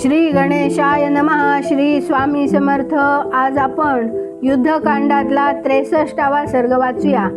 श्री गणेशाय नमः. श्री स्वामी समर्थ. आज आपण युद्धकांडातला त्रेसष्टावा सर्ग वाचूया.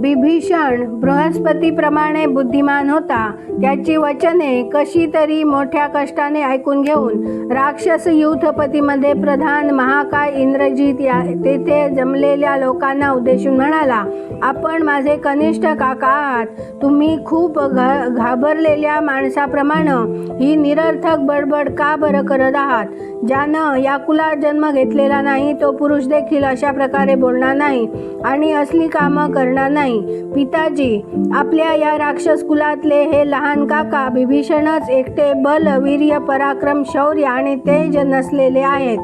बिभीषण बृहस्पतीप्रमाणे बुद्धिमान होता. त्याची वचने कशी तरी मोठ्या कष्टाने ऐकून घेऊन राक्षस युथपतीमध्ये प्रधान महाकाय इंद्रजीत या तेथे जमलेल्या लोकांना उद्देशून म्हणाला आपण माझे कनिष्ठ काका आहात. तुम्ही खूप घ घाबरलेल्या माणसाप्रमाणे ही निरर्थक बडबड का बरं करत आहात? ज्यानं या कुलात जन्म घेतलेला नाही तो पुरुष देखील अशा प्रकारे बोलणार नाही आणि असली कामं करणार नाही. पिताजी आपल्या या राक्षस कुलातले हे लहान काका बिभीषणच एकटे बल वीर्य पराक्रम शौर्य आणि तेज नसलेले आहेत.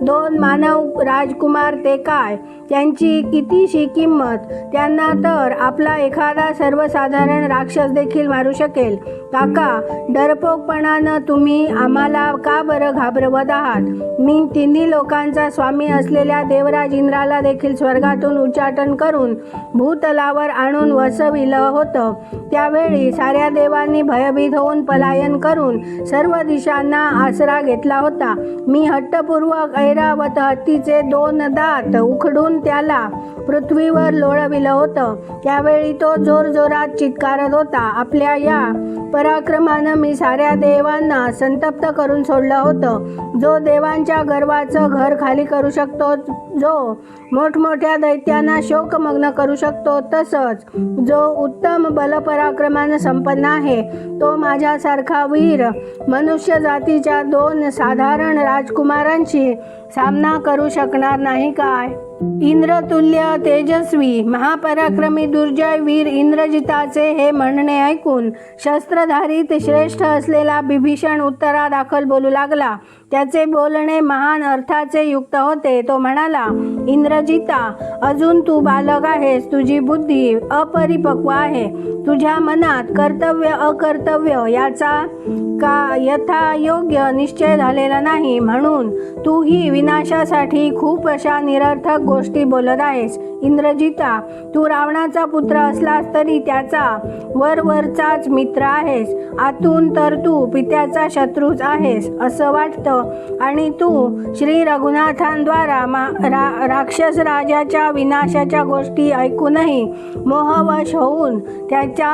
दोन मानव राजकुमार ते काय? त्यांची कितीशी किंमत? त्यांना तर आपला एखादा सर्वसाधारण राक्षस देखील मारू शकेल. काका डरपोकपणानं तुम्ही आम्हाला का बरं घाबरवत आहात? मी तिन्ही लोकांचा स्वामी असलेल्या देवराज इंद्राला देखील स्वर्गातून उच्चाटन करून भूतलावर आणून वसविलं होतं. त्यावेळी साऱ्या देवांनी भयभीत होऊन पलायन करून सर्व दिशांना आसरा घेतला होता. मी हट्टपूर्वक ऐरावत हत्तीचे दोन दात उखडून त्याला पृथ्वीवर लोळविलं होतं. त्यावेळी तो जोरजोरात चित्कारत होता. आपल्या या पराक्रमानं मी साऱ्या देवांना संतप्त करून सोडलं होतं. जो देवांच्या गर्वाचं घर खाली करू शकतो जो मोठमोठ्या दैत्यांना शोकमग्न करू शकतो तसंच जो उत्तम बलपराक्रमानं संपन्न आहे तो माझ्यासारखा वीर मनुष्य जातीच्या दोन साधारण राजकुमारांशी सामना करू शकणार नाही काय? इंद्रतुल्य तेजस्वी महापराक्रमी दुर्जय वीर इंद्रजिताचे हे म्हणणे ऐकून शस्त्रधारीत श्रेष्ठ असलेला बिभीषण उत्तरादाखल बोलू लागला. त्याचे बोलणे महान अर्थाचे युक्त होते. तो म्हणाला इंद्रजिता अजून तू बालक आहेस. तुझी बुद्धी अपरिपक्व आहे. तुझ्या मनात कर्तव्य अकर्तव्य याचा का यथायोग्य निश्चय झालेला नाही. म्हणून तू ही विनाशासाठी खूप अशा निरर्थक गोष्टी बोलत आहेस. इंद्रजिता तू रावणाचा पुत्र असलास तरी त्याचा वरवरचाच मित्र आहेस. आतून तर तू पित्याचा शत्रूच आहेस असं वाटतं. आणि तू श्री रघुनाथांद्वारा मा रा राक्षस राजाच्या विनाशाच्या गोष्टी ऐकूनही मोहवश होऊन त्याच्या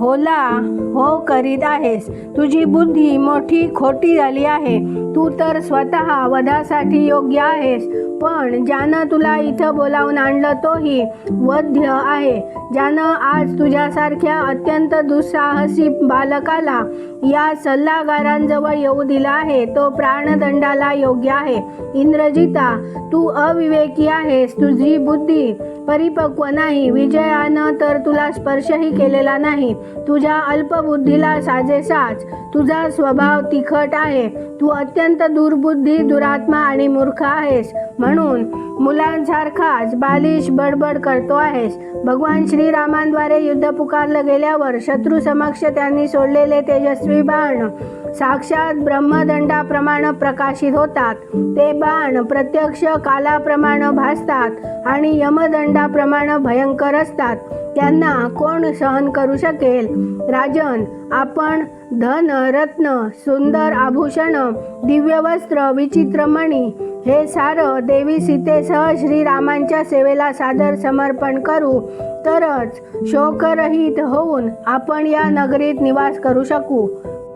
होला. हो करीत आहेस. तुझी बुद्धी मोठी खोटी झाली आहे. तू तर स्वतः वधासाठी योग्य आहेस. पण ज्यानं तुला इथं बोलावून आणलं तोही वध्य आहे. ज्यानं आज तुझ्यासारख्या अत्यंत दुस्साहसी बालकाला या सल्लागारांजवळ येऊ दिला आहे तो प्राणदंडाला योग्य आहे. इंद्रजिता तू अविवेकी आहेस. तुझी बुद्धी परिपक्व नाही. विजयानं तर तुला स्पर्शही केलेला नाही. तुझ्या अल्पबुद्धीला साजेसाच तुझा स्वभाव तिखट आहे. तू अत्यंत दुर्बुद्धी दुरात्मा आणि मूर्ख आहेस. म्हणून मुलांसारखाच बालिश बडबड करतो आहेस. भगवान श्रीरामांद्वारे युद्ध पुकारलं गेल्यावर शत्रू समक्ष त्यांनी सोडलेले तेजस्वी बाण साक्षात ब्रह्मदंडाप्रमाणे प्रकाशित होतात. ते बाण प्रत्यक्ष कालाप्रमाणे भासतात आणि यमदंड यमदंडाप्रमाणे भयंकर असतात. त्यांना कोण सहन करू शकेल? राजन आपण धन रत्न सुंदर आभूषण दिव्य वस्त्र विचित्र मणी हे सारं देवी सीतेसह श्रीरामांच्या सेवेला सादर समर्पण करू तरच शोकरहित होऊन आपण या नगरीत निवास करू शकू.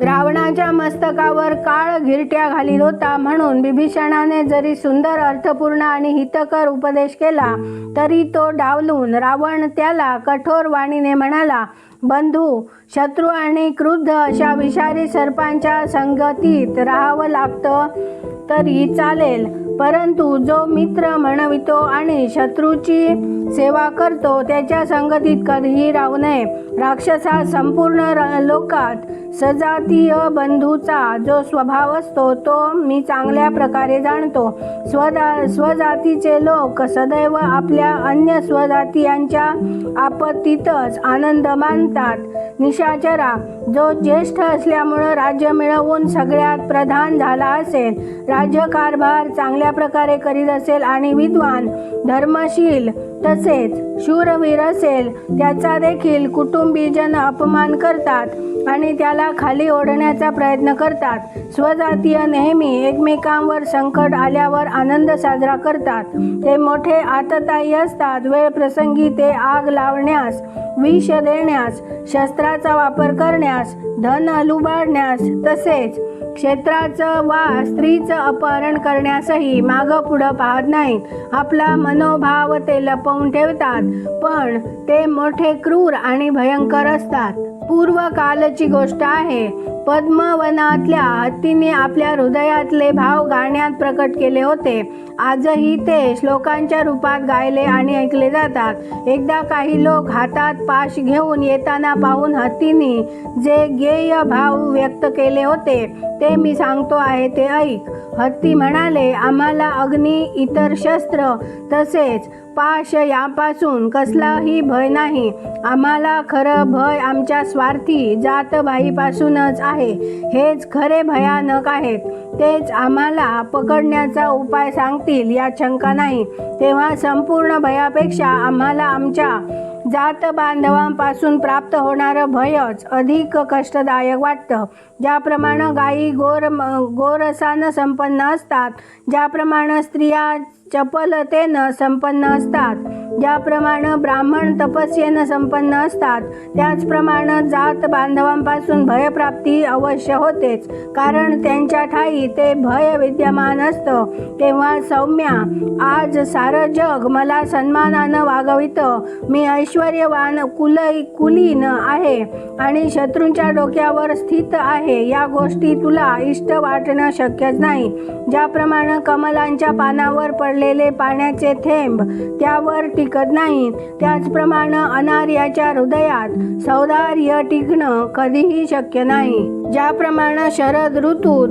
रावणाच्या मस्तकावर काळ घिरट्या घालीत होता म्हणून बिभीषणाने जरी सुंदर अर्थपूर्ण आणि हितकर उपदेश केला तरी तो डावलून रावण त्याला कठोर वाणीने म्हणाला बंधू शत्रू आणि क्रुद्ध अशा विषारी सर्पांच्या संगतीत राहावं लागतं तरी चालेल परंतु जो मित्र म्हणवितो आणि शत्रूची सेवा करतो त्याच्या संगतीत कधीही राहू नये. राक्षसा संपूर्ण र- लोकात सजातीय बंधूचा जो स्वभाव असतो तो मी चांगल्या प्रकारे जाणतो. स्वदा स्वजातीचे लोक सदैव आपल्या अन्य स्वजातीयांच्या आपत्तीतच आनंद मानतात. निशाचरा जो ज्येष्ठ असल्यामुळं राज्य मिळवून सगळ्यात प्रधान झाला असेल राज्यकारभार चांगल्या प्रकारे करीत असेल आणि विद्वान धर्मशील तसेच शूरवीर असेल त्याचा देखील कुटुंबीजन अपमान करतात आणि त्याला खाली ओढण्याचा प्रयत्न करतात. स्वजातीय नेहमी एकमेकांवर संकट आल्यावर आनंद साजरा करतात. ते मोठे आततायी असतात. वेळ प्रसंगी ते आग लावण्यास विष देण्यास शस्त्राचा वापर करण्यास धन लुबाडण्यास तसेच क्षेत्राचं वा स्त्रीचं अपहरण करण्यासही मागं पुढं पाहत नाहीत आपला मनोभाव ते लपवून ठेवतात पण ते मोठे क्रूर आणि भयंकर असतात. पूर्व कालची गोष्ट आहे पद्मवनातल्या हत्तीने आपल्या हृदयातले भाव गाण्यात प्रकट केले होते. आजही ते श्लोकांच्या रूपात गायले आणि ऐकले जातात. एकदा काही लोक हातात पाश घेऊन येताना पाहून हत्तीने जे गेय भाव व्यक्त केले होते ते मी सांगतो आहे ते ऐक. हत्ती म्हणाले आम्हाला अग्नी इतर शस्त्र तसेच पाश यापासून कसलाही भय नाही. आम्हाला खरं भय आमच्या स्वार्थी जातभाईपासूनच आहे. हेच खरे भयानक आहेत. तेच आम्हाला पकडण्याचा उपाय सांगतील या शंका नाही. तेव्हा संपूर्ण भयापेक्षा आम्हाला आमच्या जात बांधवांपासून प्राप्त होणारं भयच अधिक कष्टदायक वाटतं. ज्याप्रमाणे गायी गोर गोरसानं संपन्न असतात ज्याप्रमाणे स्त्रिया चपलतेनं संपन्न असतात. ज्याप्रमाणे ब्राह्मण तपस्येनं संपन्न असतात त्याचप्रमाणे जात बांधवांपासून भयप्राप्ती अवश्य होतेच. कारण त्यांच्या ठाई ते भय विद्यमान असतं. तेव्हा सौम्या आज सारं जग मला सन्मानानं वागवितं. मी ऐश्वर्यवान कुल कुलीन आहे आणि शत्रूंच्या डोक्यावर स्थित आहे. या गोष्टी तुला इष्ट वाटणं शक्यच नाही. ज्याप्रमाणे कमलांच्या पानावर पडले पडलेले पाण्याचे थेंब त्यावर टिकत नाहीत. त्याचप्रमाणे अनार्याच्या हृदयात सौदार्य टिकणं कधीही शक्य नाही. ज्याप्रमाणे शरद ऋतूत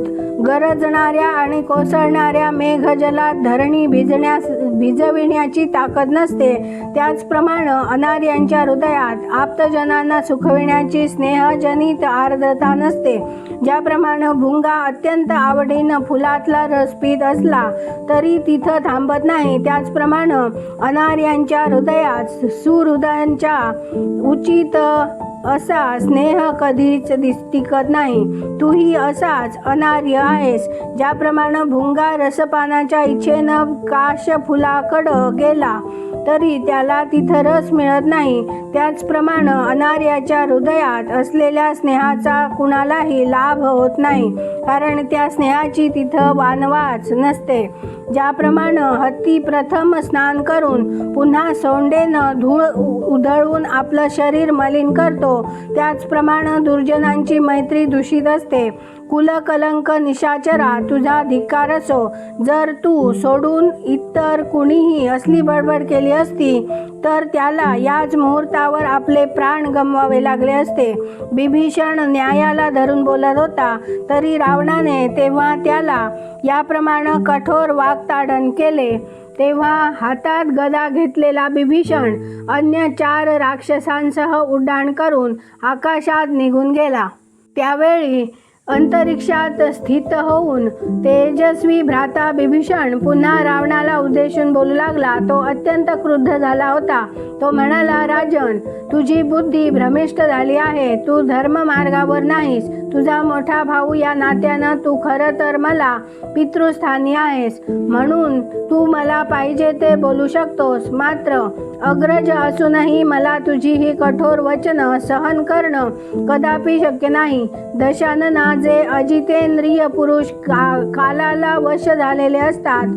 गरजणाऱ्या आणि कोसळणाऱ्या मेघजलात धरणी भिजण्यास भिजविण्याची ताकद नसते. त्याचप्रमाणे अनार्यांच्या हृदयात आप्तजनांना सुखविण्याची स्नेहजनित आर्द्रता नसते. ज्याप्रमाणे भुंगा अत्यंत आवडीनं फुलातला रस पित असला तरी तिथं थांबत नाही. त्याचप्रमाणे अनार्यांच्या हृदयात सुहृदयांच्या उचित असा स्नेह कधीच दिस टिकत नाही. तूही असाच अनार्य आहेस. ज्याप्रमाणे भुंगा रसपानाच्या इच्छेनं काश फुलाकडं गेला. तरी त्याला तिथं रस मिळत नाही. त्याचप्रमाणे अनार्याच्या हृदयात असलेल्या स्नेहाचा कुणालाही लाभ होत नाही कारण त्या स्नेहाची तिथं वानवाच नसते. ज्याप्रमाणे हत्ती प्रथम स्नान करून पुन्हा सोंडेनं धूळ उ- उधळून आपलं शरीर मलिन करतो त्याचप्रमाणे दुर्जनांची मैत्री दूषित असते. कुलकलंक निशाचरा तुझा धिक्कार असो. जर तू सोडून इतर कुणीही असली बडबड केली असती तर त्याला याच मुहूर्तावर आपले प्राण गमवावे लागले असते. बिभीषण न्यायाला धरून बोलत होता तरी रावणाने तेव्हा त्याला याप्रमाणे कठोर वागताडण केले. तेव्हा हातात गदा घेतलेला बिभीषण अन्य चार राक्षसांसह उड्डाण करून आकाशात निघून गेला. त्यावेळी अंतरिक्षात स्थित होऊन तेजस्वी भ्राता बिभीषण पुन्हा रावणाला उद्देशून बोलू लागला. तो अत्यंत क्रुद्ध झाला होता. तो म्हणाला राजन तुझी बुद्धी भ्रमिष्ट झाली आहे. तू धर्म मार्गावर नाहीस. तुझा मोठा भाऊ या नात्यानं तू खरं तर मला पितृस्थानी आहेस. म्हणून तू मला पाहिजे ते बोलू शकतोस. मात्र अग्रज असूनही मला तुझी ही कठोर वचनं सहन करणं कदापि शक्य नाही. दशानना जे अजितेंद्रिय पुरुष का कालाला वश झालेले असतात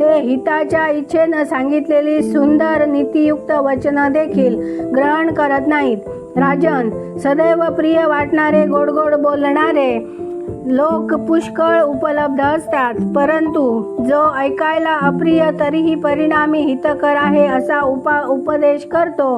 ते हिताच्या इच्छेनं सांगितलेली सुंदर नीतियुक्त वचनं देखील ग्रहण करत नाहीत. राजन सदैव प्रिय वाटणारे गोड गोड बोलणारे लोक पुष्कळ उपलब्ध असतात परंतु जो ऐकायला अप्रिय तरीही परिणामी हितकर आहे असा उपा उपदेश करतो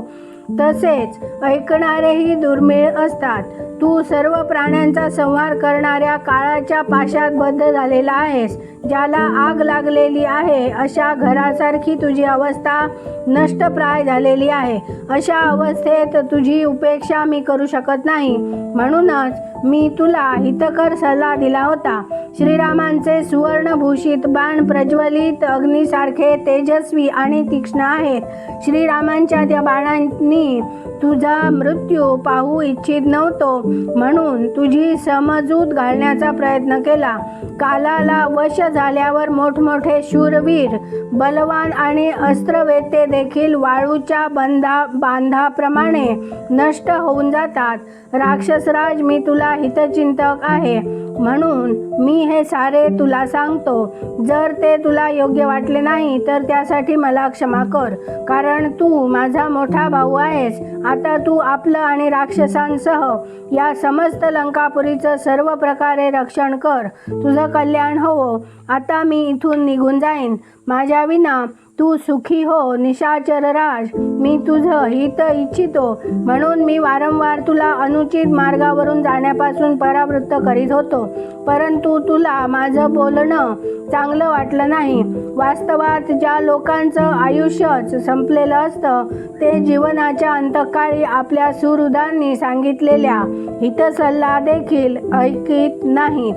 तसेच ऐकणारेही दुर्मिळ असतात. तू सर्व प्राण्यांचा संहार करणाऱ्या काळाच्या पाशात बद्ध झालेला आहेस ज्याला आग लागलेली आहे अशा घरासारखी तुझी अवस्था नष्टप्राय झालेली आहे. अशा अवस्थेत तुझी उपेक्षा मी करू शकत नाही. म्हणूनच मी तुला हितकर सल्ला दिला होता. श्रीरामांचे सुवर्णभूषित बाण प्रज्वलित अग्नीसारखे तेजस्वी आणि तीक्ष्ण आहेत. श्रीरामांच्या त्या बाणांनी तुझा मृत्यू पाहू इच्छित नव्हतो. म्हणून तुझी समजूत घालण्याचा प्रयत्न केला. कालाला वश झाल्यावर मोठमोठे शूरवीर बलवान आणि अस्त्रवेते देखील वाळूच्या बंधा बांधाप्रमाणे नष्ट होऊन जातात. राक्षसराज मी तुला हितचिंतक आहे. म्हणून मी हे सारे तुला सांगतो. जर ते तुला योग्य वाटले नाही तर त्यासाठी मला क्षमा कर. कारण तू माझा मोठा भाऊ आहेस. आता तू आपलं आणि राक्षसांसह या समस्त लंकापुरीचं सर्व प्रकारे रक्षण कर. तुझं कल्याण हवो आता मी इथून निघून जाईन. माझ्या विना तू सुखी हो निशाचर राज. मी तुझं हित इच्छितो. म्हणून मी वारंवार तुला अनुचित मार्गावरून जाण्यापासून परावृत्त करीत होतो. परंतु तुला माझं बोलणं चांगलं वाटलं नाही. वास्तवात ज्या लोकांचं आयुष्यच संपलेलं असतं ते जीवनाच्या अंतकाळी आपल्या सुहृदांनी सांगितलेल्या हितसल्ला देखील ऐकीत नाहीत.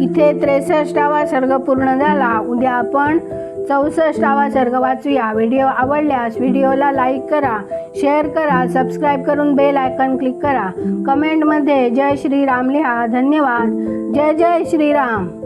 इथे त्रेसष्टावा सर्ग पूर्ण झाला. उद्या आपण चौसष्टावा सर्ग वाचूया. व्हिडिओ आवडल्यास व्हिडिओला लाईक करा शेअर करा सबस्क्राईब करून बेल आयकॉन क्लिक करा. कमेंटमध्ये जय श्रीराम लिहा. धन्यवाद. जय जय श्रीराम.